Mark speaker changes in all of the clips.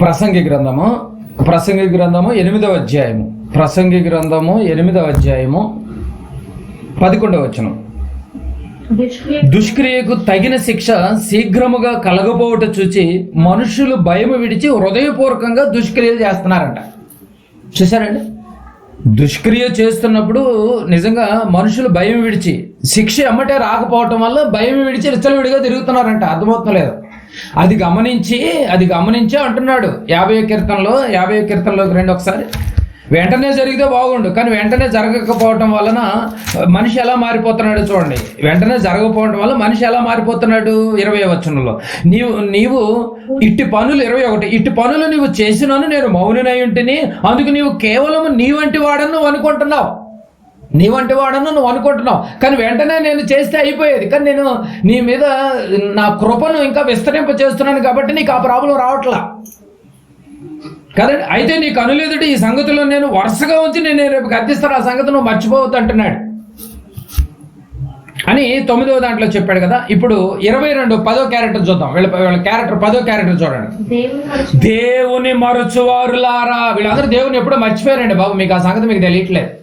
Speaker 1: ప్రసంగి గ్రంథము ప్రసంగి గ్రంథము ఎనిమిదవ అధ్యాయము. ప్రసంగి గ్రంథము ఎనిమిదవ అధ్యాయము పదకొండవ వచనం.
Speaker 2: దుష్క్రియ
Speaker 1: దుష్క్రియకు తగిన శిక్ష శీఘ్రముగా కలగపోవట చూచి మనుషులు భయము విడిచి హృదయపూర్వకంగా దుష్క్రియలు చేస్తున్నారంట. చూసారండి దుష్క్రియ చేస్తున్నప్పుడు నిజంగా మనుషులు భయం విడిచి శిక్ష ఎమ్మటే రాకపోవటం వల్ల భయం విడిచి విడిగా తిరుగుతున్నారంట. అర్థమవుతుంది లేదు? అది గమనించి అది గమనించి అంటున్నాడు. యాభై కీర్తనలో యాభై కీర్తనలోకి రండి ఒకసారి. వెంటనే జరిగితే బాగుండు కానీ వెంటనే జరగకపోవటం వలన మనిషి ఎలా మారిపోతున్నాడు చూడండి. వెంటనే జరగకపోవటం వల్ల మనిషి ఎలా మారిపోతున్నాడు? ఇరవై వచనంలో. నీవు నీవు ఇట్టి పనులు ఇరవై ఒకటి ఇట్టి పనులు నీవు చేసినాను నేను మౌనినై ఉంటిని అందుకు నీవు కేవలం నీ వంటి వాడని నువ్వు అనుకుంటున్నావు. నీ వంటి వాడను నువ్వు అనుకుంటున్నావు. కానీ వెంటనే నేను చేస్తే అయిపోయేది. కానీ నేను నీ మీద నా కృపను ఇంకా విస్తరింప చేస్తున్నాను కాబట్టి నీకు ఆ ప్రాబ్లం రావట్లా. కదండి? అయితే నీకు అనులేదుటి ఈ సంగతిలో నేను వరుసగా ఉంచి నేను రేపు గద్దిస్తాను. ఆ సంగతి నువ్వు మర్చిపోవద్దు అంటున్నాడు. అని తొమ్మిదవ దాంట్లో చెప్పాడు కదా. ఇప్పుడు ఇరవై రెండు పదో క్యారెక్టర్ చూద్దాం. వీళ్ళ వీళ్ళ క్యారెక్టర్ పదో క్యారెక్టర్ చూడండి.
Speaker 2: దేవుని
Speaker 1: మరచువారులారా. వీళ్ళందరూ దేవుని ఎప్పుడో మర్చిపోయారండి బాబు. మీకు ఆ సంగతి మీకు తెలియట్లేదు.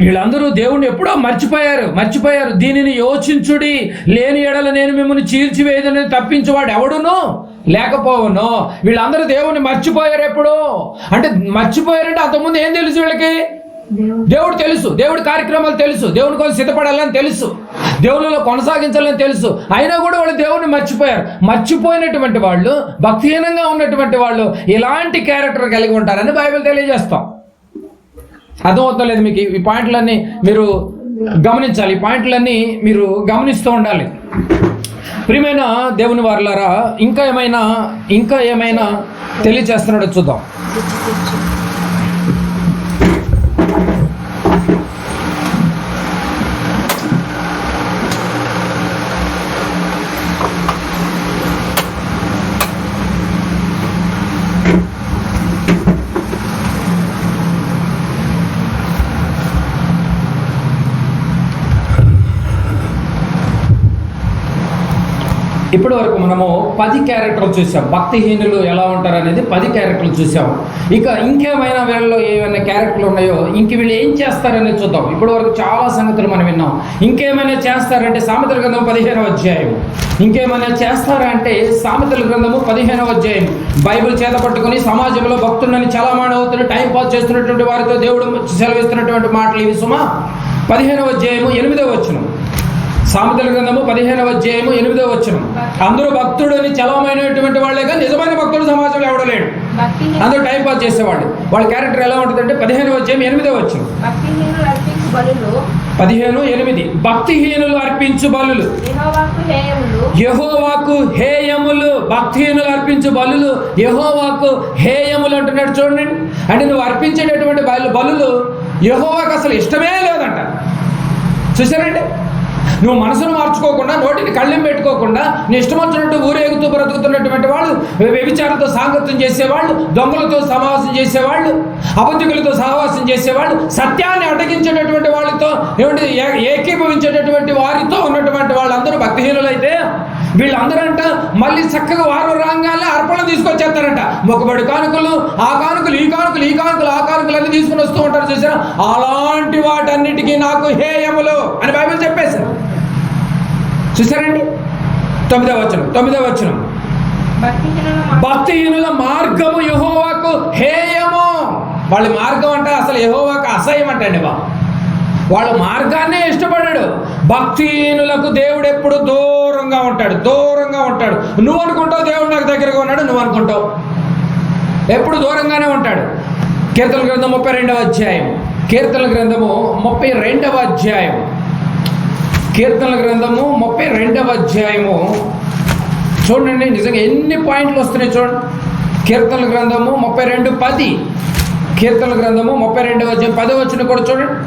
Speaker 1: వీళ్ళందరూ దేవుణ్ణి ఎప్పుడో మర్చిపోయారు మర్చిపోయారు. దీనిని యోచించుడి లేని ఎడల నేను మిమ్మల్ని చీల్చివేయదని తప్పించేవాడు ఎవడును? లేకపోవును. వీళ్ళందరూ దేవుణ్ణి మర్చిపోయారు ఎప్పుడు? అంటే మర్చిపోయారంటే అంతకుముందు ఏం తెలుసు వీళ్ళకి? దేవుడు. తెలుసు. దేవుడి కార్యక్రమాలు తెలుసు. దేవుని కోసం సిద్ధపడాలని తెలుసు. దేవునిలో కొనసాగించాలని తెలుసు. అయినా కూడా వాళ్ళు దేవుడిని మర్చిపోయారు. మర్చిపోయినటువంటి వాళ్ళు భక్తిహీనంగా ఉన్నటువంటి వాళ్ళు ఇలాంటి క్యారెక్టర్ కలిగి ఉంటారని బైబిల్ తెలియజేస్తాం. అర్థమవుతాం లేదు మీకు. ఈ- ఈ పాయింట్లన్నీ మీరు గమనించాలి. ఈ పాయింట్లన్నీ మీరు గమనిస్తూ ఉండాలి. ప్రియమైన దేవుని వారులారా ఇంకా ఏమైనా ఇంకా ఏమైనా తెలియజేస్తున్నాడో చూద్దాం. ఇప్పటి వరకు మనము పది క్యారెక్టర్లు చూసాం. భక్తిహీనులు ఎలా ఉంటారు అనేది పది క్యారెక్టర్లు చూసాం. ఇక ఇంకేమైనా వీళ్ళలో ఏమైనా క్యారెక్టర్లు ఉన్నాయో ఇంక వీళ్ళు ఏం చేస్తారనేది చూద్దాం. ఇప్పటి వరకు చాలా సంగతులు మనం విన్నాం. ఇంకేమైనా చేస్తారంటే సామెతల గ్రంథం పదిహేనవ అధ్యాయం. ఇంకేమైనా చేస్తారా అంటే సామెతల గ్రంథము పదిహేనవ అధ్యాయం. బైబిల్ చేత పట్టుకుని సమాజంలో భక్తులని చలామణి అవుతున్న టైం పాస్ చేస్తున్నటువంటి వారితో దేవుడు సెలవిస్తున్నటువంటి మాటలు ఇవి సుమా. పదిహేనవ అధ్యాయము ఎనిమిదవ వచ్చినాం సామెతల గ్రంథము పదిహేనవ అధ్యాయము ఎనిమిదవ వచనం. అందరూ భక్తుడు అని చలవమైనటువంటి వాళ్ళే కానీ నిజమైన భక్తుడు సమాజంలో ఎవడో లేడు.
Speaker 2: భక్తిహీన
Speaker 1: అందరూ టైం పాస్ చేసేవాళ్ళు. వాళ్ళ క్యారెక్టర్ ఎలా ఉంటుందంటే పదిహేనవ అధ్యాయం ఎనిమిదవ వచనం.
Speaker 2: భక్తిహీనులు అర్పించు బలులు.
Speaker 1: పదిహేను ఎనిమిది. భక్తిహీనులు అర్పించు బలులు.
Speaker 2: యెహోవాకు హేయములు.
Speaker 1: యహోవాకు హేయములు. భక్తిహీనులు అర్పించు బలులు. యహోవాకు హేయములు అంటున్నాడు చూడండి. అంటే నువ్వు అర్పించేటటువంటి బలు బలులు యహోవాకు అసలు ఇష్టమే లేదంట. చూసారండి నువ్వు మనసును మార్చుకోకుండా నోటిని కళ్ళెం పెట్టుకోకుండా నీ ఇష్టం వచ్చినట్టు ఊరేగుతూ బ్రతుకుతున్నటువంటి వాళ్ళు వ్యభిచారంతో సాంగత్యం చేసేవాళ్ళు దొంగలతో సమావాసం చేసేవాళ్ళు అబద్ధికులతో సహవాసం చేసేవాళ్ళు సత్యాన్ని అటగించేటటువంటి వాళ్ళతో ఏమిటి ఏ- ఏకీభవించేటటువంటి వారితో ఉన్నటువంటి వాళ్ళందరూ భక్తిహీనులైతే వీళ్ళందరంట మళ్ళీ చక్కగా వారు రాగానే అర్పణలు తీసుకొచ్చేస్తారంట. మొక్కబడి కానుకలు ఆ కానుకలు ఈ కానుకలు ఈ కానుకలు ఆ కానుకలు అన్ని తీసుకుని వస్తూ ఉంటారు చూసారా? అలాంటి వాటన్నిటికీ నాకు హేయములు అని బైబిల్ చెప్పేశారు చూసారండి? తొమ్మిదో వచనం తొమ్మిదో వచనం.
Speaker 2: భక్తిహీనుల
Speaker 1: మార్గము యహోవాకు హేయము. వాళ్ళ మార్గం అంటే అసలు యహోవాకు అసహ్యం అంటండి బా వాళ్ళ మార్గాన్నే ఇష్టపడాడు భక్తిహీనులకు దేవుడు ఎప్పుడు దూరంగా ఉంటాడు దూరంగా ఉంటాడు. నువ్వు అనుకుంటావు దేవుడు నాకు దగ్గరగా ఉన్నాడు నువ్వు అనుకుంటావు. ఎప్పుడు దూరంగానే ఉంటాడు. కీర్తన గ్రంథం ముప్పై రెండవ అధ్యాయం. కీర్తన గ్రంథము ముప్పై రెండవ అధ్యాయం. కీర్తన గ్రంథము ముప్పై రెండవ అధ్యాయము. చూడండి నిజంగా ఎన్ని పాయింట్లు వస్తున్నాయి చూడండి. కీర్తన గ్రంథము ముప్పై రెండు పది. కీర్తన గ్రంథము ముప్పై రెండవ అధ్యాయం పది వచ్చిన కూడా చూడండి.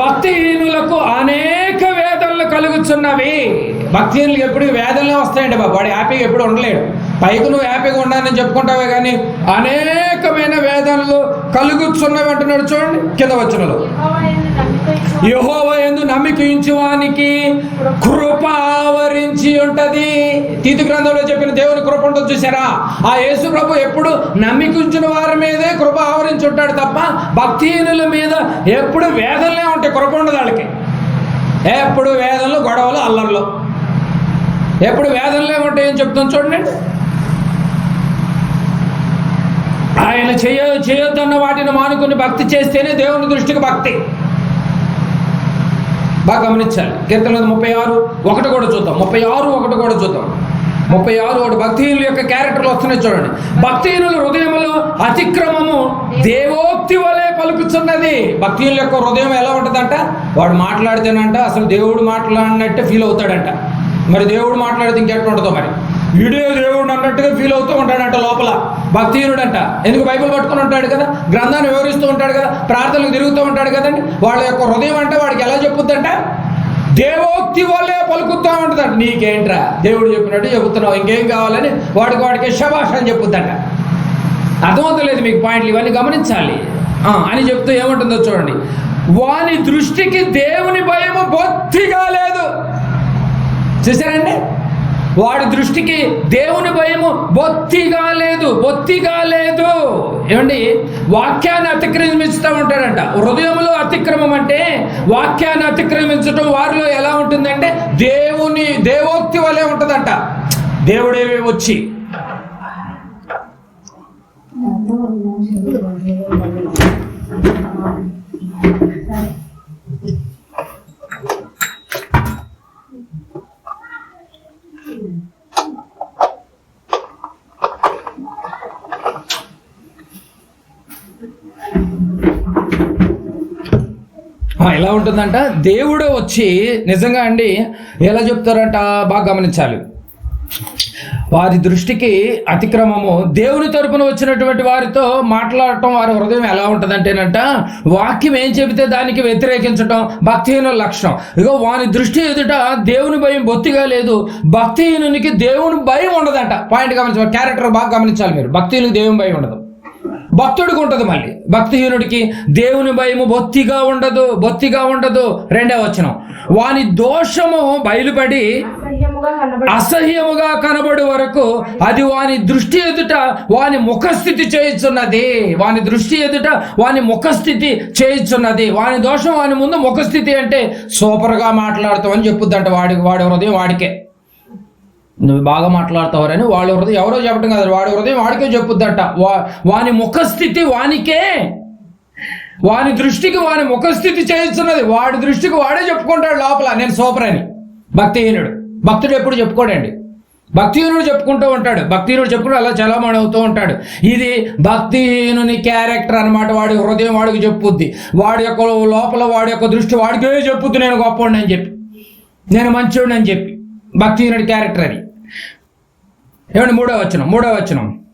Speaker 2: భక్తిహీనులకు అనేక
Speaker 1: వేదనలు కలుగుతున్నవి. భక్తిహీనులకు ఎప్పుడు వేదనలే వస్తాయండి బాబు. వాడు హ్యాపీగా ఎప్పుడు ఉండలేడు. పైకి నువ్వు హ్యాపీగా ఉండాలని చెప్పుకుంటావే కానీ అనేకమైన వేదనలు కలుగుతున్నవి అంటున్నాడు చూడండి కింద వచ్చినలో
Speaker 2: యహోవ
Speaker 1: ఎందు నమ్మికించువానికి వానికి కృప ఆవరించి ఉంటది. తీతు గ్రంథంలో చెప్పిన దేవుని కృప ఉంటుంది చూసారా ఆ యేసు ప్రభు ఎప్పుడు నమ్మికించిన వారి మీదే కృప ఆవరించి ఉంటాడు తప్ప భక్తిహీనుల మీద ఎప్పుడు వేదనలే ఉంటాయి. కృప ఉండదు వాళ్ళకి. ఎప్పుడు వేదనలు గొడవలు అల్లర్లు. ఎప్పుడు వేదనలే ఉంటాయని చెప్తాం చూడండి. ఆయన చేయ చేయొద్దన్న వాటిని మానుకుని భక్తి చేస్తేనే దేవుని దృష్టికి భక్తి. బాగా గమనించాలి. కీర్తనలు ముప్పై ఆరు ఒకటి కూడా చూద్దాం. ముప్పై ఆరు ఒకటి కూడా చూద్దాం. ముప్పై ఆరు ఒకటి భక్తిహీనుల యొక్క క్యారెక్టర్లు వస్తున్నాయి చూడండి. భక్తిహీనుల హృదయంలో అతిక్రమము దేవోక్తి వలె పలుకుతున్నది భక్తిహీనుల యొక్క హృదయం ఎలా ఉంటుందంట? వాడు మాట్లాడితేనంట అసలు దేవుడు మాట్లాడినట్టే ఫీల్ అవుతాడంట. మరి దేవుడు మాట్లాడితే ఇంకెట్లా ఉంటుందో మరి? వీడియో దేవుడు అన్నట్టుగా ఫీల్ అవుతూ ఉంటాడంట లోపల. భక్తిహీనుడంట. ఎందుకు బైబిల్ పట్టుకుని ఉంటాడు కదా? గ్రంథాన్ని వివరిస్తూ ఉంటాడు కదా? ప్రార్థనలు తిరుగుతూ ఉంటాడు కదండి? వాళ్ళ యొక్క హృదయం అంటే వాడికి ఎలా చెప్పుద్దంట? దేవోక్తి వల్లే పలుకుతూ ఉంటుందంట. నీకేంట్రా? దేవుడు చెప్పినట్టు చెబుతున్నావు. ఇంకేం కావాలని వాడికి వాడికి శభాష అని చెప్పుద్దంట. అర్థమవుతలేదు మీకు పాయింట్లు? ఇవన్నీ గమనించాలి. ఆ, అని చెప్తూ ఏముంటుందో చూడండి. వాని దృష్టికి దేవుని భయము బొత్తిగా లేదు. చూసారా వాడి దృష్టికి దేవుని భయము బొత్తిగా లేదు బొత్తిగా లేదు. ఏమండి? వాక్యాన్ని అతిక్రమిస్తూ ఉంటాడంట హృదయంలో అతిక్రమం అంటే వాక్యాన్ని అతిక్రమించడం వారిలో ఎలా ఉంటుందంటే దేవుని దేవోక్తి వలె ఉంటుందంట. దేవుడే వచ్చి ఆ, దేవుడు వచ్చి నిజంగా అండి ఎలా చెప్తారంట? బాగా గమనించాలి. వారి దృష్టికి అతిక్రమము దేవుని తరపున వచ్చినటువంటి వారితో మాట్లాడటం వారి హృదయం ఎలా ఉంటుందంటేనంట వాక్యం ఏం చెబితే దానికి వ్యతిరేకించటం భక్తిహీన లక్షణం. ఇగో వారి దృష్టి ఎదుట దేవుని భయం బొత్తిగా లేదు భక్తిహీనునికి దేవుని భయం ఉండదంట. పాయింట్ గమనించాలి క్యారెక్టర్ బాగా గమనించాలి మీరు. భక్తిహీనునికి దేవుని భయం ఉండదు. భక్తుడికి ఉంటుంది మళ్ళీ. భక్తిహీనుడికి దేవుని భయము బొత్తిగా ఉండదు బొత్తిగా ఉండదు. రెండవ వచనం. వాని దోషము బయలుపడి
Speaker 2: అసహ్యముగా కనబడి
Speaker 1: వరకు అది వాని దృష్టి ఎదుట వాని ముఖస్థితి చేయుచున్నది. వాని దృష్టి ఎదుట వాని ముఖస్థితి చేయుచున్నది. వాని దోషం వాని ముందు ముఖస్థితి అంటే సూపర్గా మాట్లాడుతావు అని చెప్పుద్దంట వాడికి వాడి హృదయం వాడికే. నువ్వు బాగా మాట్లాడతావరని వాళ్ళ హృదయం ఎవరో చెప్పడం కాదు. వాడి హృదయం వాడికే చెప్పుద్దంట. వా వాని ముఖస్థితి వానికే. వాని దృష్టికి వాని ముఖస్థితి చేస్తున్నది. వాడి దృష్టికి వాడే చెప్పుకుంటాడు లోపల. నేను సూపర్ అని. భక్తిహీనుడు. భక్తుడు ఎప్పుడు చెప్పుకోడండి. భక్తిహీనుడు చెప్పుకుంటూ ఉంటాడు. భక్తిహీనుడు చెప్పుకుంటూ అలా చలామణి అవుతూ ఉంటాడు. ఇది భక్తిహీనుని క్యారెక్టర్ అన్నమాట. వాడి హృదయం వాడికి చెప్పుద్ది. వాడి యొక్క లోపల వాడి యొక్క దృష్టి వాడికే చెప్పుద్ది. నేను గొప్పవాడిని అని చెప్పి. నేను మంచోడిని అని చెప్పి. భక్తిహీనుడి క్యారెక్టర్ అది. ఏమండి మూడో వచనం మూడో వచనం.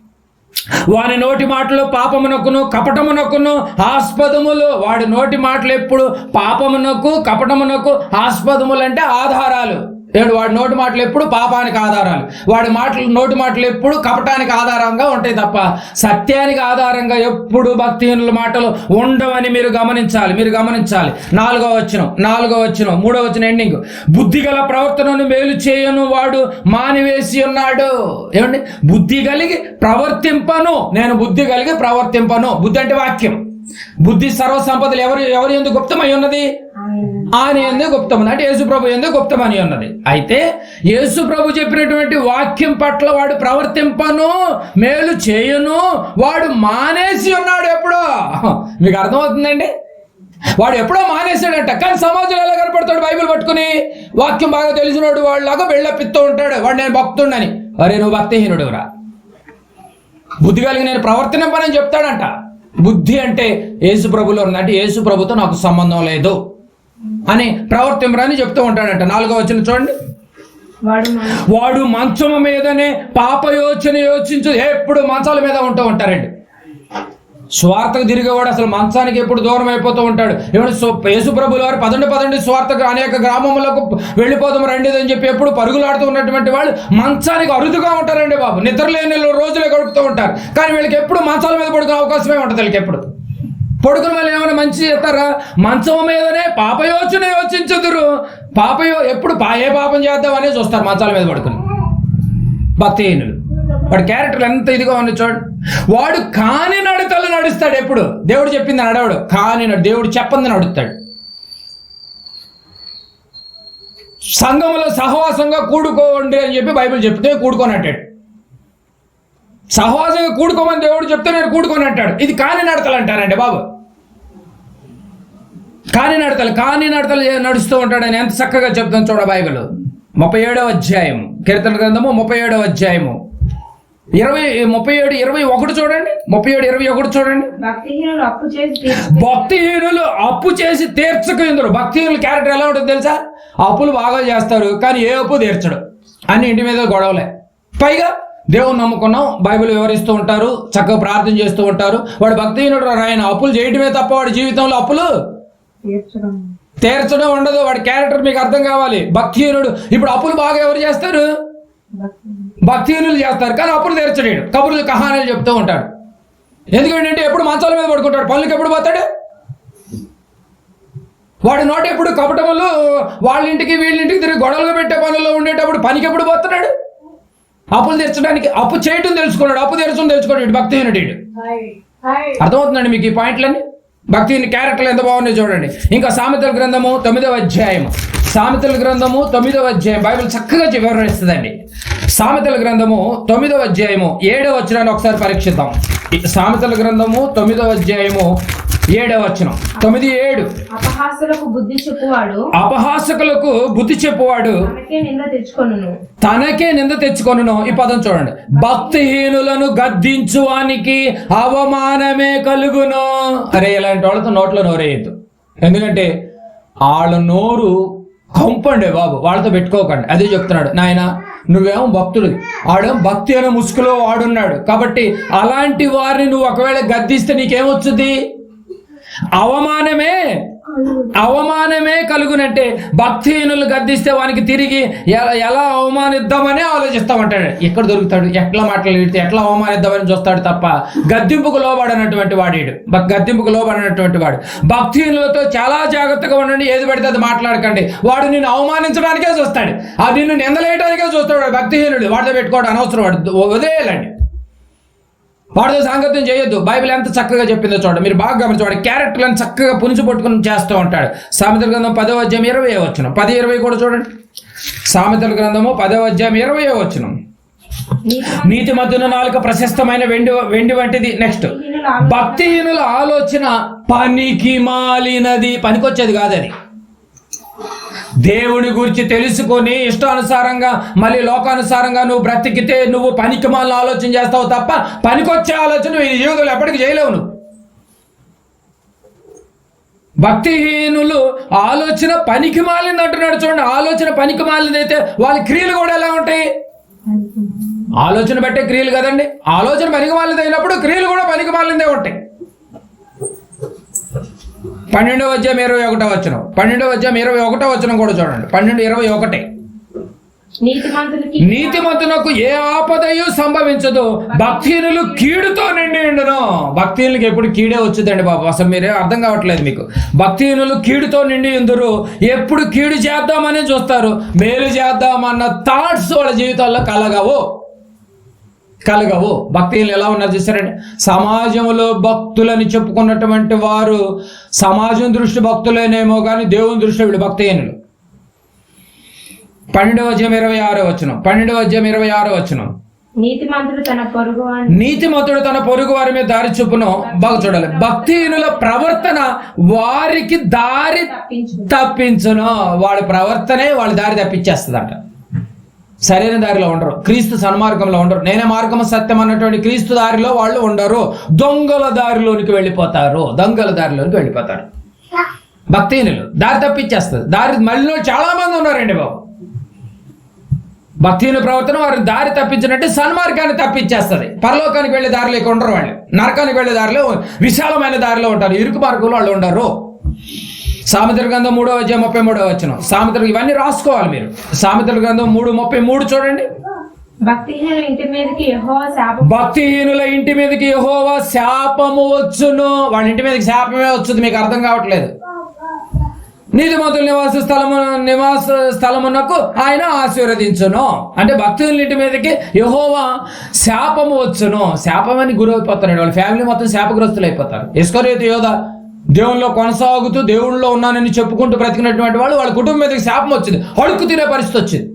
Speaker 1: వాని నోటి మాటలు పాపమునకును కపటమునకును ఆస్పదములు. వాడి నోటి మాటలు ఎప్పుడు? పాపమునకు కపటమునకు ఆస్పదములు అంటే ఆధారాలు. ఏడు వాడి నోటి మాటలు ఎప్పుడు పాపానికి ఆధారాలు. వాడి మాటలు నోటి మాటలు ఎప్పుడు కపటానికి ఆధారంగా ఉంటాయి తప్ప సత్యానికి ఆధారంగా ఎప్పుడు భక్తిహీనుల మాటలు ఉండవని మీరు గమనించాలి. మీరు గమనించాలి. నాలుగో వచ్చిన నాలుగో వచ్చిన మూడో వచ్చిన ఎండింగ్ బుద్ధి గల ప్రవర్తనను మేలు చేయను వాడు మానివేసి ఉన్నాడు. ఏమండి? బుద్ధి కలిగి ప్రవర్తింపను. నేను బుద్ధి కలిగి ప్రవర్తింపను. బుద్ధి అంటే వాక్యం. బుద్ధి సర్వసంపదలు ఎవరు ఎవరు ఎందుకు గుప్తమై ఉన్నది? ఆయన ఎందుకు గుప్తమని అంటే యేసుప్రభు ఎందుకు గుప్తమని ఉన్నది అయితే యేసుప్రభు చెప్పినటువంటి వాక్యం పట్ల వాడు ప్రవర్తింపను మేలు చేయను వాడు మానేసి ఉన్నాడు ఎప్పుడో. మీకు అర్థమవుతుందండి? వాడు ఎప్పుడో మానేశాడంట. కానీ సమాజంలో ఎలా కనపడతాడు? బైబిల్ పట్టుకుని వాక్యం బాగా తెలిసినోడు వాళ్ళలాగా బెళ్ళపిస్తూ ఉంటాడు. వాడు నేను భక్తుండని అరే నువ్వు భక్తిహీనుడు రా బుద్ధి కలిగి నేను ప్రవర్తనింపనని చెప్తాడంట. బుద్ధి అంటే యేసు ప్రభులో ఉన్నట్టు యేసు ప్రభుతో నాకు సంబంధం లేదు. అని ప్రవర్తింపరని చెప్తూ ఉంటాడంట. నాలుగో వచ్చిన చూడండి.
Speaker 2: వాడు
Speaker 1: మంచము మీదనే పాప యోచన యోచించు ఎప్పుడు మంచాల మీద ఉంటూ ఉంటారండి. స్వార్థకు తిరిగేవాడు అసలు మంచానికి ఎప్పుడు దూరం అయిపోతూ ఉంటాడు. ఏమంటే యేసుప్రభుల వారు పదండి పదండి స్వార్థకు అనేక గ్రామములకు వెళ్ళిపోదాం రండి అని చెప్పి ఎప్పుడు పరుగులాడుతూ ఉన్నటువంటి వాళ్ళు మంచానికి అరుదుగా ఉంటారండి బాబు. నిద్ర లేని రోజులే గడుపుతూ ఉంటారు. కానీ వీళ్ళకి ఎప్పుడు మంచాల మీద పడుకునే అవకాశమే ఉంటుంది వీళ్ళకి ఎప్పుడు. పడుకుని మళ్ళీ ఏమైనా మంచి చేస్తారా? మంచం మీదనే పాపయోచన యోచించదురు. పాపయో ఎప్పుడు పా ఏ పాపం చేద్దామనే చూస్తారు మంచాల మీద పడుకుని. భక్తిహీనులు. వాడి క్యారెక్టర్ ఎంత ఇదిగా ఉంది చూడు. వాడు కాని నడతలు నడుస్తాడు ఎప్పుడు. దేవుడు చెప్పింది నడవడు. కాని నడు- దేవుడు చెప్పంది నడుస్తాడు. సంఘంలో సహవాసంగా కూడుకోండి అని చెప్పి బైబిల్ చెప్తే కూడుకొని అంటాడు సహవాసంగా కూడుకోమని దేవుడు చెప్తే నేను కూడుకొని అంటాడు ఇది కాని నడతలు అంటారండి బాబు. కాని నడతలు కాని నడతలు నడుస్తూ ఉంటాడని ఎంత చక్కగా చెప్తాను చూడ బైబిల్. ముప్పై ఏడవ అధ్యాయం కీర్తన గ్రంథము ముప్పై ఏడవ అధ్యాయము. ఇరవై ముప్పై ఏడు ఇరవై ఒకటి చూడండి. ముప్పై ఏడు ఇరవై ఒకటి చూడండి.
Speaker 2: భక్తిహీనులు అప్పు చేసి
Speaker 1: తీర్చక. ఇందులో. భక్తిహీనుల క్యారెక్టర్ ఎలా ఉంటుంది తెలుసా? అప్పులు బాగా చేస్తారు కానీ ఏ అప్పు తీర్చడు. అన్ని ఇంటి మీద గొడవలే. పైగా దేవుని నమ్ముకున్నాం బైబిల్ వివరిస్తూ ఉంటారు చక్కగా ప్రార్థన చేస్తూ ఉంటారు. వాడు భక్తిహీనుడు ఆయన అప్పులు చేయటమే తప్ప వాడి జీవితంలో అప్పులు
Speaker 2: తీర్చడం.
Speaker 1: ఉండదు వాడి క్యారెక్టర్ మీకు అర్థం కావాలి. భక్తిహీనుడు ఇప్పుడు అప్పులు బాగా ఎవరు చేస్తారు?
Speaker 2: భక్తి
Speaker 1: భక్తిహీనులు చేస్తారు కానీ అప్పులు తీర్చలేడు. కబుర్లు కహానాలు చెప్తూ ఉంటాడు. ఎందుకంటే ఎప్పుడు మంచాల మీద పడుకుంటాడు? పనులకు ఎప్పుడు పోతాడు? వాడి నోట ఎప్పుడు కపటములు వాళ్ళ ఇంటికి వీళ్ళ ఇంటికి తిరిగి గొడవలు పెట్టే పనుల్లో ఉండేటప్పుడు పనికి ఎప్పుడు పోతున్నాడు? అప్పులు తీర్చడానికి అప్పు చేయటం తెలుసుకున్నాడు అప్పు తీర్చడం తెలుసుకున్నాడు భక్తిహీనుడు అర్థమవుతుందండి మీకు ఈ పాయింట్లన్నీ? భక్తిని క్యారెక్టర్లు ఎంత బాగున్నాయి చూడండి. ఇంకా సామెతల గ్రంథము తొమ్మిదవ అధ్యాయం. సామెతల గ్రంథము తొమ్మిదవ అధ్యాయం. బైబిల్ చక్కగా వివరణ ఇస్తుందండి సామెతల గ్రంథము తొమ్మిదవ అధ్యాయము ఏడవ వచ్చినాన్ని ఒకసారి పరీక్షిద్దాం. సామెతల గ్రంథము తొమ్మిదవ అధ్యాయము ఏడవ వచనం. తొమ్మిది ఏడు.
Speaker 2: అపహాసులకు బుద్ధి చెప్పువాడు.
Speaker 1: అపహాసకులకు బుద్ధి చెప్పువాడు. తనకే నింద తెచ్చుకొనును. ఈ పదం చూడండి. భక్తిహీనులను గద్దించువానికి అవమానమే కలుగును. అరే ఇలాంటి వాళ్ళతో నోట్లో నోరేయద్దు. ఎందుకంటే వాళ్ళ నోరు కంపండి బాబు వాళ్ళతో పెట్టుకోకండి. అదే చెప్తున్నాడు నాయన నువ్వేమో భక్తుడు వాడు భక్తి అనే ముసుగులో వాడున్నాడు కాబట్టి అలాంటి వారిని నువ్వు ఒకవేళ గద్దిస్తే నీకేమొచ్చుది అవమానమే. అవమానమే కలుగునంటే భక్తిహీనులు గద్దిస్తే వానికి తిరిగి ఎలా అవమానిద్దామని ఆలోచిస్తామంటాడు. ఎక్కడ దొరుకుతాడు? ఎట్లా మాట్లాడితే ఎట్లా అవమానిద్దామని చూస్తాడు తప్ప గద్దింపుకు లోబడినటువంటి వాడేడు గద్దింపుకు లోబడినటువంటి వాడు. భక్తిహీనులతో చాలా జాగ్రత్తగా ఉండండి. ఏది పడితే అది మాట్లాడకండి. వాడు నిన్ను అవమానించడానికే చూస్తాడు. అది నిన్ను నిందలేయడానికే చూస్తాడు భక్తిహీనుడు. వాడితో పెట్టుకోవడం అనవసరం. వాడు వదిలేయాలండి. వాడితో సాంగత్యం చేయొద్దు. బైబిల్ ఎంత చక్కగా చెప్పిందో చూడండి. మీరు బాగా గమనించండి క్యారెక్టర్లను చక్కగా పుంజు పట్టుకుని చేస్తూ ఉంటాడు. సామెతల గ్రంథం పదో అధ్యాయం ఇరవై వచ్చిన పది ఇరవై కూడా చూడండి. సామెతల గ్రంథము పదో అధ్యాయం ఇరవై వచ్చిన
Speaker 2: నీతి
Speaker 1: మధ్యన నాలుక ప్రశస్తమైన వెండి వెండి వంటిది. నెక్స్ట్
Speaker 2: భక్తిహీనుల ఆలోచన.
Speaker 1: భక్తిహీనుల ఆలోచన పనికి మాలినది. పనికొచ్చేది కాదు అది దేవుని గురించి తెలుసుకొని ఇష్టానుసారంగా మళ్ళీ లోకానుసారంగా నువ్వు బ్రతికితే నువ్వు పనికి మాలిన ఆలోచన చేస్తావు తప్ప పనికొచ్చే ఆలోచన ఈ జీవితంలో ఎప్పటికీ చేయలేవు నువ్వు. భక్తిహీనులు ఆలోచన పనికి మాలింది అంటున్నాడు చూడండి. ఆలోచన పనికి మాలింది అయితే వాళ్ళ క్రియలు కూడా ఎలా ఉంటాయి? ఆలోచన బట్టే క్రియలు కదండి. ఆలోచన పనికి మాలింది అయినప్పుడు క్రియలు కూడా పనికి మాలిందే ఉంటాయి. పన్నెండవ అధ్యాయం ఇరవై ఒకటో వచ్చిన పన్నెండవ అధ్యాయం ఇరవై ఒకటో వచ్చిన కూడా చూడండి. పన్నెండు ఇరవై ఒకటి. నీతిమంతునకు ఏ ఆపదయు సంభవించదు. భక్తిహీనులు కీడుతో నిండి ఉండును భక్తిహీనులకి ఎప్పుడు కీడే వచ్చుదండి బాబు. అసలు మీరే అర్థం కావట్లేదు మీకు. భక్తిహీనులు కీడుతో నిండి ఉందరు ఎప్పుడు కీడు చేద్దామని చూస్తారు. మేలు చేద్దామన్న థాట్స్ వాళ్ళ జీవితాల్లో కలగవు. కలగవు. భక్తిహీనులు ఎలా ఉన్నారు చూసారండి? సమాజంలో భక్తులని చెప్పుకున్నటువంటి వారు సమాజం దృష్టి భక్తులేనేమో కానీ దేవుని దృష్టి వీళ్ళు భక్తిహీనులు. పన్నెండవ అధ్యాయం ఇరవై ఆరో వచ్చిన పన్నెండవ అధ్యాయం ఇరవై ఆరో వచ్చిన
Speaker 2: నీతిమంతుడు తన పొరుగు
Speaker 1: నీతిమంతుడు తన పొరుగు వారి మీద దారి చొప్పున బాగా చూడాలి. భక్తిహీనుల ప్రవర్తన వారికి దారి
Speaker 2: తప్పించు
Speaker 1: తప్పించును. వాడి ప్రవర్తనే వాళ్ళ దారి తప్పించేస్తుందంట. సరైన దారిలో ఉండరు. క్రీస్తు సన్మార్గంలో ఉండరు. నేనే మార్గం సత్యం అన్నటువంటి క్రీస్తు దారిలో వాళ్ళు ఉండరు. దొంగల దారిలోనికి వెళ్ళిపోతారు. దొంగల దారిలోనికి వెళ్ళిపోతారు. భక్తిహీనులు. దారి తప్పించేస్తుంది దారి మళ్ళీ చాలా మంది ఉన్నారండి బాబు. భక్తిహీన ప్రవర్తన వారు దారి తప్పించినట్టు సన్మార్గాన్ని తప్పించేస్తుంది పరలోకానికి వెళ్ళే దారిలో ఉండరు వాళ్ళు. నరకానికి వెళ్ళే దారిలో విశాలమైన దారిలో ఉంటారు. ఇరుకు మార్గంలో వాళ్ళు ఉండరు. సామెతల గ్రంథం మూడో అధ్యాయం ముప్పై మూడో వచ్చిన సామెతలు ఇవన్నీ రాసుకోవాలి మీరు. సామెతల గ్రంథం మూడు ముప్పై మూడు చూడండి.
Speaker 2: భక్తిహీనుల ఇంటి మీదకి యెహోవా శాపం
Speaker 1: భక్తిహీనుల ఇంటి మీదకి యెహోవా శాపము వచ్చును. వాళ్ళ ఇంటి మీదకి శాపమే వచ్చుది మీకు అర్థం కావట్లేదు. నీతిమంతుల నివాస స్థలము నివాస స్థలమునకు ఆయన ఆశీర్వదించును. అంటే భక్తుల ఇంటి మీదకి యహోవా శాపము వచ్చును. శాపం అని గురైపోతున్నాడు వాళ్ళ ఫ్యామిలీ మొత్తం శాపగ్రస్తులు అయిపోతారు ఇస్కరేతు యోధ దేవుల్లో కొనసాగుతూ దేవుళ్ళలో ఉన్నానని చెప్పుకుంటూ బ్రతికినటువంటి వాళ్ళు వాళ్ళ కుటుంబం మీదకి శాపం వచ్చింది. అడుక్కు తినే పరిస్థితి వచ్చింది.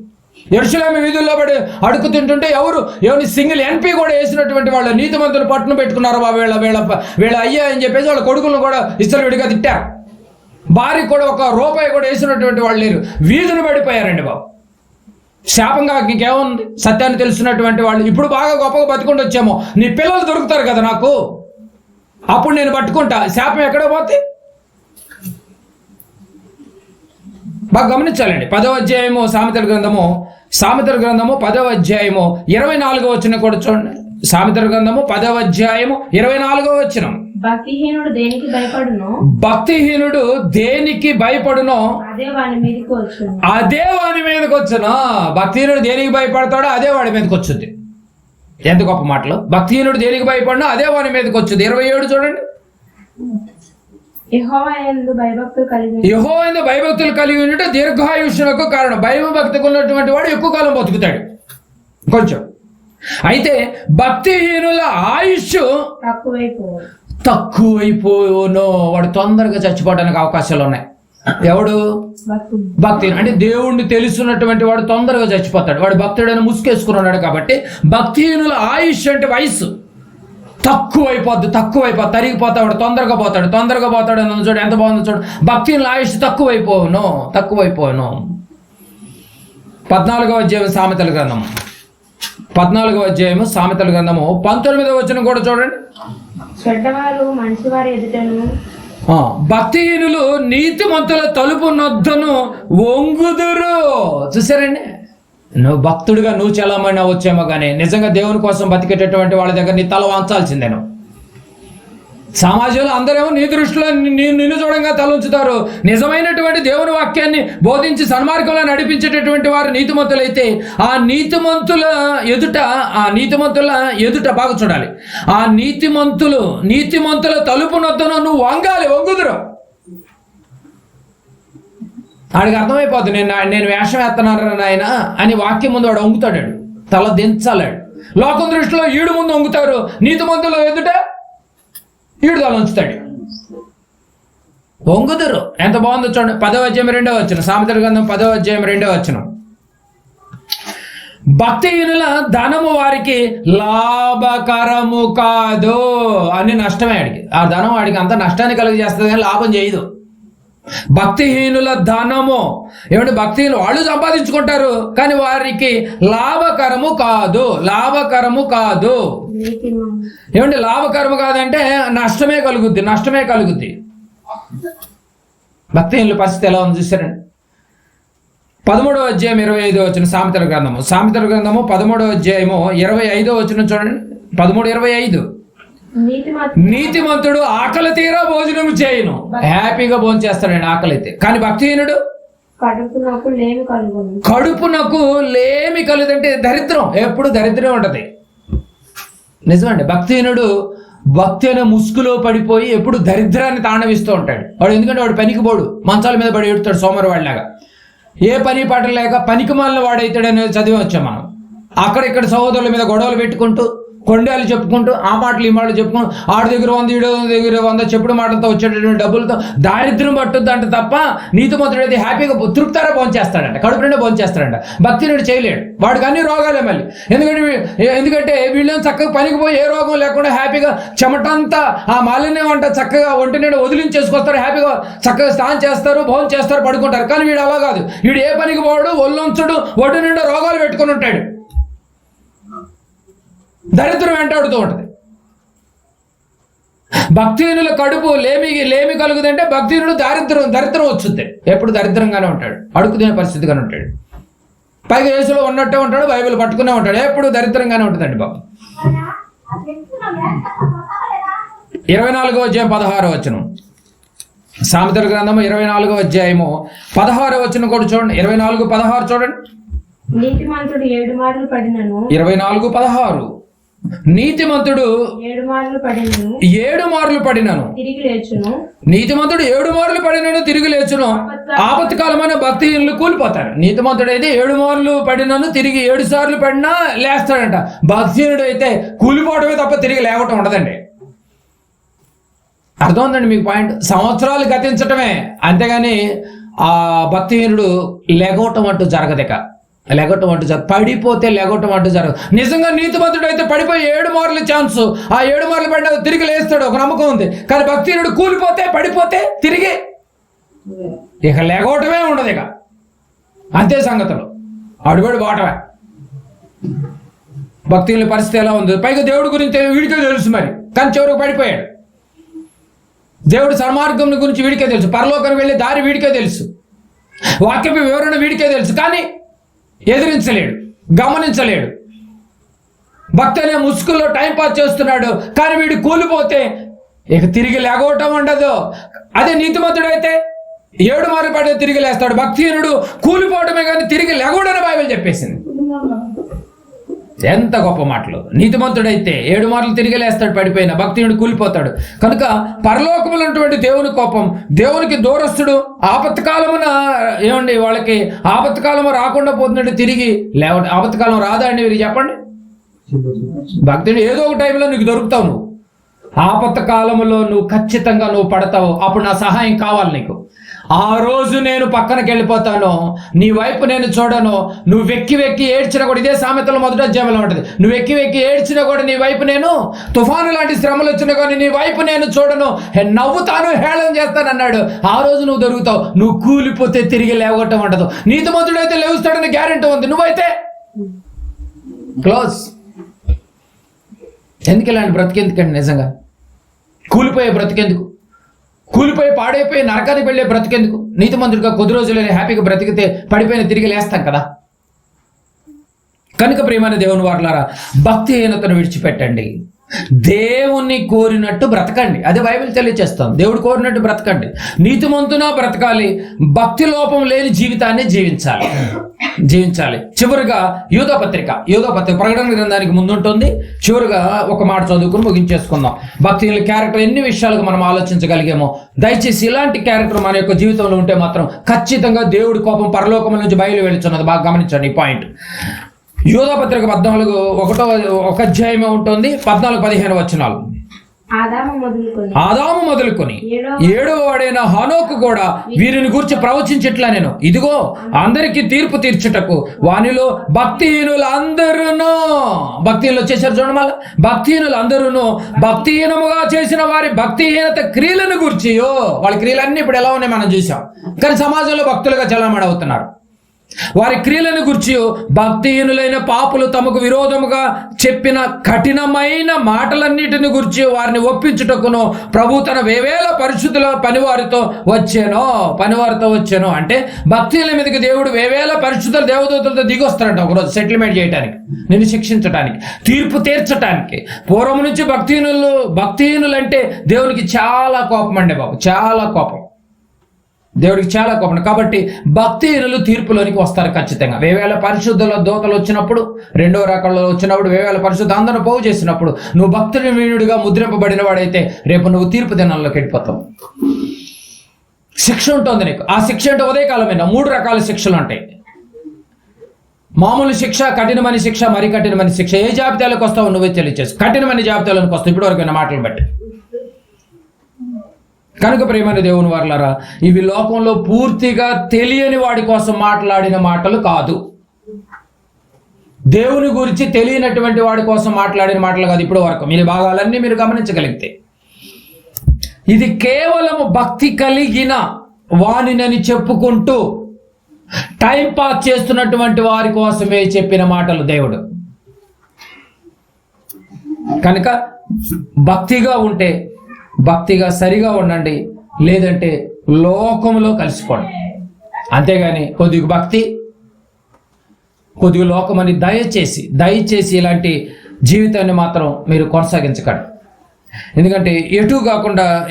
Speaker 1: ఎరుసలేమి వీధుల్లో పడి అడుగు తింటుంటే ఎవరు ఎవరిని సింగిల్ ఎన్పీ కూడా వేసినటువంటి వాళ్ళు నీతిమంతులు పట్టును పెట్టుకున్నారు వీళ్ళ వీళ్ళ వీళ్ళ అయ్యా అని చెప్పేసి వాళ్ళ కొడుకులను కూడా ఇస్తారు విడిగా తిట్టారు. భార్య కూడా ఒక రూపాయి కూడా వేసినటువంటి వాళ్ళు లేరు. వీధులు పడిపోయారండి బాబు. శాపంగా ఇంకేముంది? సత్యాన్ని తెలిసినటువంటి వాళ్ళు ఇప్పుడు బాగా గొప్పగా బతుకుంటూ వచ్చాము నీ పిల్లలు దొరుకుతారు కదా నాకు. అప్పుడు నేను పట్టుకుంటా. శాపం ఎక్కడ పోతే బాగా గమనించాలండి. పదవ అధ్యాయము సామెతల గ్రంథము సామెతల గ్రంథము పదవ అధ్యాయము ఇరవై నాలుగో వచ్చిన కూడా చూడండి. సామెతల గ్రంథము పదవ అధ్యాయము ఇరవై నాలుగో వచ్చిన
Speaker 2: భక్తిహీనుడు దేనికి భయపడును?
Speaker 1: భక్తిహీనుడు దేనికి భయపడునో?
Speaker 2: అదే వాని మీదకి వచ్చును.
Speaker 1: అదే వాడి మీదకి వచ్చును. భక్తిహీనుడు దేనికి భయపడతాడో అదే వాడి మీదకి వచ్చుద్ది. ఎంత గొప్ప మాటలు? భక్తిహీనుడు దేనికి భయపడినా అదే వాడి మీదకి వచ్చుద్ది ఇరవై ఏడు చూడండి.
Speaker 2: యెహోవా యందు భయభక్తులు కలిగి
Speaker 1: యహో ఉండటం దీర్ఘాయుష్యులకు కారణం. భయభక్తికి ఉన్నటువంటి వాడు ఎక్కువ కాలం బతుకుతాడు. కొంచెం. అయితే భక్తిహీనుల ఆయుష్ తక్కువైపోను. వాడు తొందరగా చచ్చిపోవడానికి అవకాశాలు ఉన్నాయి. ఎవడు?
Speaker 2: భక్తి
Speaker 1: అంటే దేవుణ్ణి తెలుసున్నటువంటి వాడు తొందరగా చచ్చిపోతాడు. వాడు భక్తుడని ముసుకేసుకున్నాడు కాబట్టి భక్తిహీనుల ఆయుష్ అంటే వయస్సు. తక్కువ అయిపోద్ది తక్కువ అయిపోద్ది తరిగిపోతాడు వాడు తొందరగా పోతాడు తొందరగా పోతాడు అని చూడు ఎంత బాగుందో చూడు. భక్తిహీనుల ఆయుష్ తక్కువైపోవును తక్కువైపోను. పద్నాలుగో అధ్యాయం సామెతల గ్రంథం. పద్నాలుగో అధ్యాయము సామెతల గ్రంథము. పంతొమ్మిదవ వచ్చిన కూడా చూడండి.
Speaker 2: చెడ్డవారు మంచివారి ఎదుటను
Speaker 1: భక్తిహీనులు నీతిమంతుల తలుపు నొద్దను వంగుదురు. చూసారండి నువ్వు భక్తుడిగా నువ్వు చలామణి వచ్చేమో కానీ నిజంగా దేవుని కోసం బతికేటటువంటి వాళ్ళ దగ్గర నీ తల వాంచాల్సిందే నువ్వు. సమాజంలో అందరేమో నీ దృష్టిలో నిన్ను చూడంగా తల ఉంచుతారు నిజమైనటువంటి దేవుని వాక్యాన్ని బోధించి సన్మార్గంలో నడిపించేటటువంటి వారు నీతిమంతులైతే ఆ నీతిమంతుల ఎదుట ఆ నీతిమంతుల ఎదుట బాగా చూడాలి. ఆ నీతిమంతులు నీతిమంతుల తలుపు నొద్దను నువ్వు వంగాలి వంగుదురు. ఆడికి అర్థమైపోతుంది నేను నేను వేషం వేస్తున్నాను నాయన అని వాక్యం ముందు వాడు వంగుతాడు. తల దించాలాడు లోకం దృష్టిలో ఈడు ముందు వంగుతారు. నీతిమంతుల ఎదుట ఈడు తల ఉంచుతాడు. వంగుదురు ఎంత బాగుందో చూడండి. పదవ అధ్యాయం రెండో వచ్చిన సామెతల గ్రంథం పదవ అధ్యాయం రెండో వచ్చిన భక్తిహీనుల ధనము వారికి లాభకరము కాదు. అని నష్టమే ఆడికి. ఆ ధనం వాడికి అంత నష్టాన్ని కలుగజేస్తుంది కానీ లాభం చేయదు. భక్తిహీనుల ధనము. ఏమంటే భక్తిహీనులు వాళ్ళు సంపాదించుకుంటారు కానీ వారికి లాభకరము కాదు లాభకరము కాదు. ఏమంటే లాభకరము కాదంటే నష్టమే కలుగుద్ది నష్టమే కలుగుద్ది. భక్తిహీనుల పరిస్థితి ఎలా ఉంది చూసారండి పదమూడవ అధ్యాయం ఇరవై ఐదో వచ్చిన సామెతల గ్రంథము. సామెతల గ్రంథము పదమూడవ అధ్యాయము ఇరవై ఐదో వచ్చిన చూడండి. పదమూడు ఇరవై ఐదు. నీతిమంతుడు. ఆకలి తీరా భోజనం చేయను. హ్యాపీగా భోజనం చేస్తాడండి ఆకలి అయితే కానీ భక్తిహీనుడు
Speaker 2: కడుపునకు లేమి కలుగును.
Speaker 1: కడుపునకు లేమి కలుదంటే దరిద్రం. ఎప్పుడు దరిద్రం ఉంటది. నిజమండి భక్తిహీనుడు భక్తి అనే ముసుగులో పడిపోయి ఎప్పుడు దరిద్రాన్ని తాండవిస్తూ ఉంటాడు. వాడు ఎందుకంటే వాడు పనికి పోడు. మంచాల మీద పడి ఎడుతాడు సోమరివాడిలాగా ఏ పని పాట లేక పనికి మాలిన వాడైతాడని చదివి వచ్చాం మనం. అక్కడ ఇక్కడ సహోదరుల మీద గొడవలు పెట్టుకుంటూ కొండలు చెప్పుకుంటూ ఆ మాటలు ఈ మాటలు చెప్పుకుంటూ ఆడి దగ్గర వంద ఈడు దగ్గర వంద చెప్పుడు మాటలతో వచ్చేటటువంటి డబ్బులతో దారిద్ర్యం పట్టుద్ది అంటే తప్ప నీతిమంతుడు హ్యాపీగా తృప్తారా భోంచేస్తాడంట కడుపు నిండా భోంచేస్తాడంట. భక్తి నుండి చేయలేడు. వాడికి అన్ని రోగాలే మళ్ళీ. ఎందుకంటే ఎందుకంటే వీళ్ళని చక్కగా పనికి పోయి ఏ రోగం లేకుండా హ్యాపీగా చెమటంతా ఆ మాలిన్యం అంట చక్కగా ఒంటి నిండా వదిలించేసుకొస్తారు హ్యాపీగా చక్కగా స్నానం చేస్తారు భోజనం చేస్తారు పడుకుంటారు. కానీ వీడు అలా కాదు. వీడు ఏ పనికి పోడు ఒళ్ళొంచుడు ఒడ్డు నిండా రోగాలు పెట్టుకొని ఉంటాడు. దరిద్రం వెంటాడుతూ ఉంటుంది. భక్తిహీనుల కడుపు లేమి లేమి కలుగుదంటే భక్తిహీనుడు దారిద్రం దరిద్రం వచ్చుద్ది ఎప్పుడు దరిద్రంగానే ఉంటాడు అడుగుతునే పరిస్థితిగానే ఉంటాడు. పైగా యేసులో ఉన్నట్టే ఉంటాడు బైబిల్ పట్టుకునే ఉంటాడు ఎప్పుడు దరిద్రంగానే ఉంటుందండి బాబు. ఇరవై నాలుగో అధ్యాయం పదహారో వచనం. సామెతల గ్రంథము ఇరవై నాలుగో అధ్యాయము పదహారో వచనం కూడా చూడండి. ఇరవై నాలుగు పదహారు చూడండి. ఇరవై నాలుగు పదహారు. నీతిమంతుడు
Speaker 2: ఏడు మార్లు పడినను.
Speaker 1: ఏడు మార్లు పడినను.
Speaker 2: తిరిగి లేచును.
Speaker 1: నీతిమంతుడు ఏడు మార్లు పడినను తిరిగి లేచును. ఆపత్కాలమైన భక్తిహీనులు కూలిపోతారు నీతిమంతుడు అయితే ఏడు మార్లు పడినను తిరిగి ఏడు సార్లు పడినా లేస్తాడంట. భక్తిహీనుడు అయితే కూలిపోవడమే తప్ప తిరిగి లేవటం ఉండదండి. అర్థం మీకు పాయింట్? సంవత్సరాలు గతించటమే. అంతేగాని ఆ భక్తిహీనుడు లెగవటం అంటూ జరగదిక లెగటం అంటూ జరగదు పడిపోతే లెగటం అంటూ జరగదు నిజంగా నీతిమంతుడు అయితే పడిపోయి ఏడు మార్లు ఛాన్స్ ఆ ఏడు మార్లు పడిన తిరిగి లేస్తాడు ఒక నమ్మకం ఉంది. కానీ భక్తిహీనుడు కూలిపోతే పడిపోతే తిరిగి ఇక లెగవటమే ఉండదు ఇక. అంతే సంగతులు. అడుగుడు బాటమే. భక్తుల పరిస్థితి ఎలా ఉంది? పైగా దేవుడి గురించి వీడికే తెలుసు మరి. కానీ చివరికి పడిపోయాడు. దేవుడు సన్మార్గం గురించి వీడికే తెలుసు. పరలోకానికి వెళ్ళే దారి వీడికే తెలుసు. వాక్యపు వివరణ వీడికే తెలుసు. కానీ ఎదిరించలేడు గమనించలేడు. భక్తి అనే ముసుగుల్లో టైం పాస్ చేస్తున్నాడు కానీ వీడు కూలిపోతే ఇక తిరిగి లేగవటం ఉండదు. అదే నీతిమంతుడైతే ఏడు మారు పడే తిరిగి లేస్తాడు. భక్తిహీనుడు కూలిపోవడమే కానీ తిరిగి లేగవడని బైబిల్ చెప్పేసింది. ఎంత గొప్ప మాటలు. నీతిమంతుడైతే ఏడు మార్లు తిరిగి లేస్తాడు పడిపోయిన భక్తియుడు కూలిపోతాడు. కనుక పరలోకములు ఉన్నటువంటి దేవుని కోపం దేవునికి దూరస్తుడు ఆపత్కాలమున ఏమండి వాళ్ళకి ఆపత్కాలము రాకుండా పోతున్నాడు తిరిగి లేవ ఆపత్కాలం రాదా అండి మీరు చెప్పండి? భక్తుడు ఏదో ఒక టైంలో నీకు దొరుకుతావు నువ్వు. ఆపత్కాలంలో నువ్వు ఖచ్చితంగా నువ్వు పడతావు. అప్పుడు నా సహాయం కావాలి నీకు. ఆ రోజు నేను పక్కనకి వెళ్ళిపోతాను. నీ వైపు నేను చూడను. నువ్వు వెక్కి వెక్కి ఏడ్చినా కూడా ఇదే సామెతలు మొదట అధ్యాయంలో ఉంటుంది. నువ్వు వెక్కి వెక్కి ఏడ్చినా కూడా నీ వైపు నేను తుఫాను లాంటి శ్రమలు వచ్చినా కానీ నీ వైపు నేను చూడను. నవ్వుతాను హేళన చేస్తాను అన్నాడు. ఆ రోజు నువ్వు దొరుకుతావు. నువ్వు కూలిపోతే తిరిగి లేవటం ఉండదు. నీతి అయితే లేవుస్తాడని గ్యారెంటీ ఉంది. నువ్వైతే క్లోజ్ ఎందుకు ఇలాంటి బ్రతికెందుకండి నిజంగా? కూలిపోయే బ్రతికెందుకు? కూలిపోయి పాడైపోయి నరకానికి వెళ్ళే బ్రతికెందుకు? నీతిమంతుడిగా కొద్ది రోజులనే హ్యాపీగా బ్రతికితే పడిపోయిన తిరిగి లేస్తాం కదా. కనుక ప్రేమైన దేవుని వారులారా భక్తిహీనతను విడిచిపెట్టండి. దేవుణ్ణి కోరినట్టు బ్రతకండి. అది బైబిల్ తెలియచేస్తాం దేవుడు కోరినట్టు బ్రతకండి. నీతిమంతున బ్రతకాలి. భక్తి లోపం లేని జీవితాన్ని జీవించాలి. జీవించాలి. చివరిగా యూదో పత్రిక యూదో పత్రిక ప్రకటన గ్రంథానికి ముందుంటుంది. చివరిగా ఒక మాట చదువుకుని ముగించేసుకుందాం. భక్తి క్యారెక్టర్ ఎన్ని విషయాలకు మనం ఆలోచించగలిగామో దయచేసి ఇలాంటి క్యారెక్టర్ మన యొక్క జీవితంలో ఉంటే మాత్రం ఖచ్చితంగా దేవుడి కోపం పరలోకం నుంచి బయలు వెళ్తున్నది బాగా గమనించండి ఈ పాయింట్. యూదా పత్రిక పద్నాలుగు ఒకటో ఒక అధ్యాయమే ఉంటుంది. పద్నాలుగు పదిహేను వచనాలు.
Speaker 2: ఆదాము మొదలుకొని ఏడవ
Speaker 1: వాడైన హనోకు కూడా వీరిని గురించి ప్రవచించట్లా నేను. ఇదిగో అందరికీ తీర్పు తీర్చుటకు వానిలో భక్తిహీనులు అందరూను భక్తిహీనులు వచ్చేసారు చూడండి మళ్ళీ. భక్తిహీనులు అందరూను భక్తిహీనముగా చేసిన వారి భక్తిహీనత క్రియలను గురించి వాళ్ళ క్రియలన్నీ ఇప్పుడు ఎలా ఉన్నాయి మనం చూసాం. కానీ సమాజంలో భక్తులుగా చలామణి అవుతున్నారు వారి క్రియలను గురించి భక్తిహీనులైన పాపులు తమకు విరోధముగా చెప్పిన కఠినమైన మాటలన్నిటిని గురించి వారిని ఒప్పించుటకును ప్రభు తన వేవేల పరిస్థితుల పనివారితో వచ్చానో పనివారితో వచ్చాను. అంటే భక్తిహీనుల మీదకి దేవుడు వేవేల పరిస్థితులు దేవదూతలతో దిగొస్తారంట ఒకరోజు సెటిల్మెంట్ చేయడానికి నిన్ను శిక్షించడానికి తీర్పు తీర్చడానికి పూర్వం నుంచి భక్తిహీనులు భక్తిహీనులు అంటే దేవునికి చాలా కోపం అండి బాబు చాలా కోపం. దేవుడికి చాలా కోపం కాబట్టి భక్తిహీనులు తీర్పులోనికి వస్తారు ఖచ్చితంగా. వేవేల పరిశుద్ధుల దోతలు వచ్చినప్పుడు రెండో రకంలో వచ్చినప్పుడు వేవేల పరిశుద్ధ అందరూ పోగు చేసినప్పుడు నువ్వు భక్తుని వీణుడిగా ముద్రింపబడిన వాడైతే రేపు నువ్వు తీర్పు దినంలోకి వెళ్ళిపోతావు. శిక్ష ఉంటుంది నీకు. ఆ శిక్ష అంటే ఉదయకాలమైన? మూడు రకాల శిక్షలు ఉంటాయి. మామూలు శిక్ష కఠినమైన శిక్ష మరి కఠినమైన శిక్ష ఏ జాబితాలకు వస్తావు నువ్వే తెలియచేసి కఠినమైన జాబితాలోకి వస్తావు. ఇప్పటివరకు మాటలు బట్టి. కనుక ప్రేమైన దేవుని వర్లరా ఇవి లోకంలో పూర్తిగా తెలియని వాడి కోసం మాట్లాడిన మాటలు కాదు. దేవుని గురించి తెలియనటువంటి వాడి కోసం మాట్లాడిన మాటలు కాదు ఇప్పుడు వరకు. మీరు భాగాలన్నీ మీరు గమనించగలిగితే. ఇది కేవలము భక్తి కలిగిన వాణినని చెప్పుకుంటూ టైం పాస్ చేస్తున్నటువంటి వారి కోసమే చెప్పిన మాటలు దేవుడు. కనుక భక్తిగా ఉంటే భక్తిగా సరిగా ఉండండి. లేదంటే లోకంలో కలిసిపోండి. అంతేగాని కొద్దిగా భక్తి కొద్దిగా లోకమని దయచేసి దయచేసి ఇలాంటి జీవితాన్ని మాత్రం మీరు కొనసాగించకండి. ఎందుకంటే ఎటు కాకుండా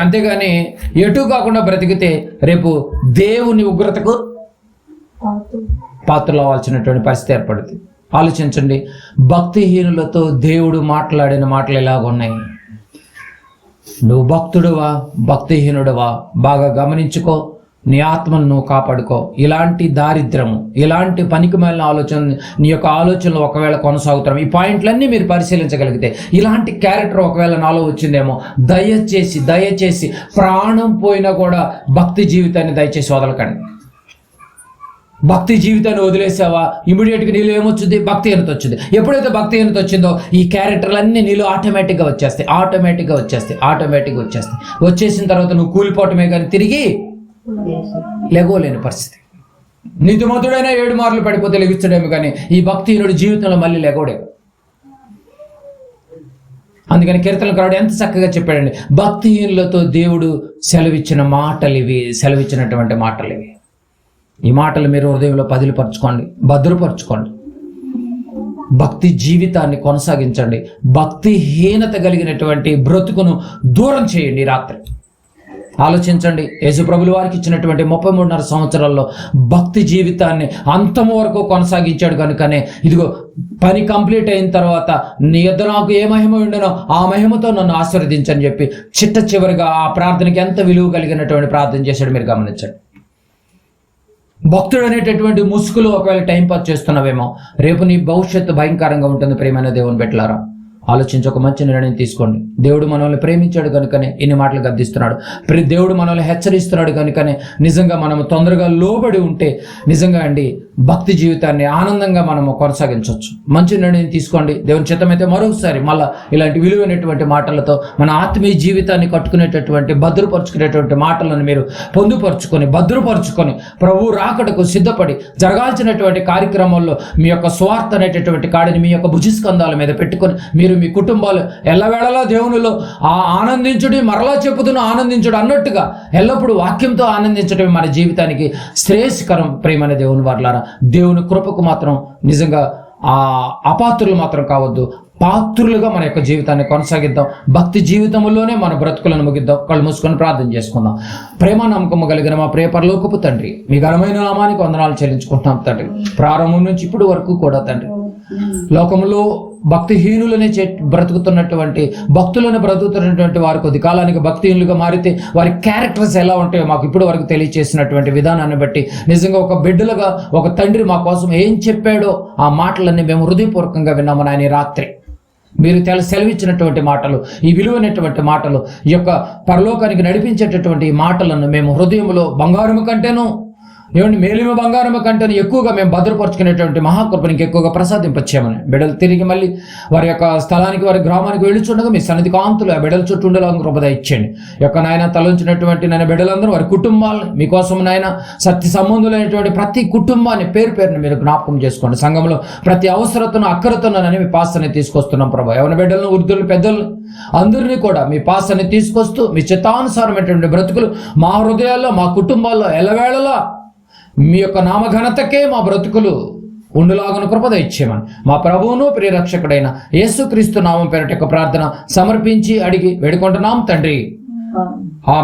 Speaker 1: అంతేగాని ఎటు కాకుండా బ్రతికితే రేపు దేవుని ఉగ్రతకు పాత్రలు అవ్వాల్సినటువంటి పరిస్థితి ఏర్పడుతుంది. ఆలోచించండి భక్తిహీనులతో దేవుడు మాట్లాడిన మాటలు ఎలాగున్నాయి? ఉన్నాయి నువ్వు భక్తుడువా భక్తిహీనుడువా? బాగా గమనించుకో. నీ ఆత్మను నువ్వు కాపాడుకో. ఇలాంటి దారిద్రము ఇలాంటి పనికి మాలిన ఆలోచన నీ యొక్క ఆలోచనలు ఒకవేళ కొనసాగుతాం ఈ పాయింట్లన్నీ మీరు పరిశీలించగలిగితే ఇలాంటి క్యారెక్టర్ ఒకవేళ నాలో వచ్చిందేమో దయచేసి దయచేసి ప్రాణం పోయినా కూడా భక్తి జీవితాన్ని దయచేసి వదలకండి. భక్తి జీవితాన్ని వదిలేసావా? ఇమీడియట్గా నీలో ఏమొచ్చింది భక్తి హీనత వచ్చింది ఎప్పుడైతే భక్తి హీనత వచ్చిందో ఈ క్యారెక్టర్లన్నీ నీలో ఆటోమేటిక్గా వచ్చేస్తాయి. ఆటోమేటిక్గా వచ్చేస్తాయి. ఆటోమేటిక్గా వచ్చేస్తాయి. వచ్చేసిన తర్వాత నువ్వు కూలిపోవటమే కానీ తిరిగి లెగోలేని పరిస్థితి. నీతిమంతుడైన ఏడు మార్లు పడిపోతే లెగిస్తాడేమో కానీ ఈ భక్తిహీనుడు జీవితంలో మళ్ళీ లెగోడే అందుకని కీర్తనకారుడు ఎంత చక్కగా చెప్పాడండి. భక్తిహీనులతో దేవుడు సెలవిచ్చిన మాటలు ఇవి సెలవిచ్చినటువంటి మాటలు ఇవి ఈ మాటలు మీరు హృదయంలో పదిలిపరచుకోండి భద్రపరచుకోండి. భక్తి జీవితాన్ని కొనసాగించండి. భక్తిహీనత కలిగినటువంటి బ్రతుకును దూరం చేయండి రాత్రి. ఆలోచించండి యేసుప్రభులు వారికి ఇచ్చినటువంటి ముప్పై మూడున్నర సంవత్సరాల్లో భక్తి జీవితాన్ని అంతం వరకు కొనసాగించాడు కనుకనే ఇదిగో పని కంప్లీట్ అయిన తర్వాత నీ యొద్ నాకు ఏ మహిమ ఉండనో ఆ మహిమతో నన్ను ఆశీర్వదించని చెప్పి చిట్ట చివరిగా ఆ ప్రార్థనకి ఎంత విలువ కలిగినటువంటి ప్రార్థన చేశాడు మీరు గమనించండి. భక్తుడు అనేటటువంటి ముసుగులు ఒకవేళ టైం పాస్ చేస్తున్నావేమో రేపు నీ భవిష్యత్తు భయంకరంగా ఉంటుంది ప్రేమైన దేవుని పెట్టలారా ఆలోచించి ఒక మంచి నిర్ణయం తీసుకోండి. దేవుడు మనల్ని ప్రేమించాడు కనుకనే ఇన్ని మాటలు గద్దిస్తున్నాడు. దేవుడు మనల్ని హెచ్చరిస్తున్నాడు కనుకనే నిజంగా మనం తొందరగా లోబడి ఉంటే నిజంగా అండి భక్తి జీవితాన్ని ఆనందంగా మనము కొనసాగించవచ్చు. మంచి నిర్ణయం తీసుకోండి. దేవుని చిత్తమైతే మరొకసారి మళ్ళా ఇలాంటి విలువైనటువంటి మాటలతో మన ఆత్మీయ జీవితాన్ని కట్టుకునేటటువంటి భద్రపరుచుకునేటువంటి మాటలను మీరు పొందుపరుచుకొని భద్రపరుచుకొని ప్రభు రాకడకు సిద్ధపడి జరగాల్సినటువంటి కార్యక్రమాల్లో మీ యొక్క స్వార్థ అనేటటువంటి కాడిని మీ యొక్క భుజిస్కంధాల మీద పెట్టుకొని మీరు మీ కుటుంబాలు ఎల్లవేళలా దేవునిలో ఆ ఆనందించుడి మరలా చెప్పుతున్న ఆనందించుడు అన్నట్టుగా ఎల్లప్పుడూ వాక్యంతో ఆనందించడమే మన జీవితానికి శ్రేయస్కరం ప్రేమైన దేవుని వర్లారా. దేవుని కృపకు మాత్రం నిజంగా ఆ అపాత్రులు మాత్రం కావద్దు. పాత్రులుగా మన యొక్క జీవితాన్ని కొనసాగిద్దాం. భక్తి జీవితంలోనే మన బ్రతుకులను ముగిద్దాం. కళ్ళు మూసుకొని ప్రార్థన చేసుకుందాం. ప్రేమ నమ్మకము కలిగిన మా ప్రియ పరలోకపు తండ్రి మీ ఘనమైన నామానికి వందనాలు చెల్లించుకుంటున్నాం తండ్రి. ప్రారంభం నుంచి ఇప్పటి వరకు కూడా తండ్రి. లోకంలో భక్తిహీనులనే చే బ్రతుకుతున్నటువంటి భక్తులను బ్రతుకుతున్నటువంటి వారు కొద్ది కాలానికి భక్తిహీనులుగా మారితే వారి క్యారెక్టర్స్ ఎలా ఉంటాయో మాకు ఇప్పటి వరకు తెలియచేసినటువంటి విధానాన్ని బట్టి నిజంగా ఒక బిడ్డలుగా ఒక తండ్రి మా కోసం ఏం చెప్పాడో ఆ మాటలన్నీ మేము హృదయపూర్వకంగా విన్నాము నాయన రాత్రి. మీరు తెల సెలవిచ్చినటువంటి మాటలు ఈ విలువైనటువంటి మాటలు ఈ యొక్క పరలోకానికి నడిపించేటటువంటి ఈ మాటలను మేము హృదయంలో బంగారము కంటేను ఏమండి మేలిమ బంగారము కంటే ఎక్కువగా మేము భద్రపరుచుకునేటువంటి మహాకృపనికి ఎక్కువగా ప్రసాదింపచ్చామని బిడ్డలు తిరిగి మళ్ళీ వారి యొక్క స్థలానికి వారి గ్రామానికి వెళ్ళుచుండగా మీ సన్నిధి కాంతులు ఆ బిడ్డల చుట్టూ ఉండేలా కృపద ఇచ్చేయండి యొక్క నాయన తలంచినటువంటి నాయన బిడ్డలందరూ వారి కుటుంబాలను మీకోసం నాయన సత్య సంబంధులైనటువంటి ప్రతి కుటుంబాన్ని పేరు పేరుని మీరు జ్ఞాపకం చేసుకోండి. సంఘంలో ప్రతి అవసరతను అక్కరతోనని మీ పాస్తని తీసుకొస్తున్నాం ప్రభా. ఎవరి బిడ్డలను వృద్ధులు పెద్దలు అందరినీ కూడా మీ పాస్తని తీసుకొస్తూ మీ చిత్తానుసారమైనటువంటి బ్రతుకులు మా హృదయాల్లో మా కుటుంబాల్లో ఎలవేళలా మీ యొక్క నామఘనతకే మా బ్రతుకులు ఉండులాగను కృపద ఇచ్చేమని. మా ప్రభువును ప్రియరక్షకుడైన యేసుక్రీస్తు నామం పేరట యొక్క ప్రార్థన సమర్పించి అడిగి వేడుకుంటున్నాం తండ్రి. ఆమె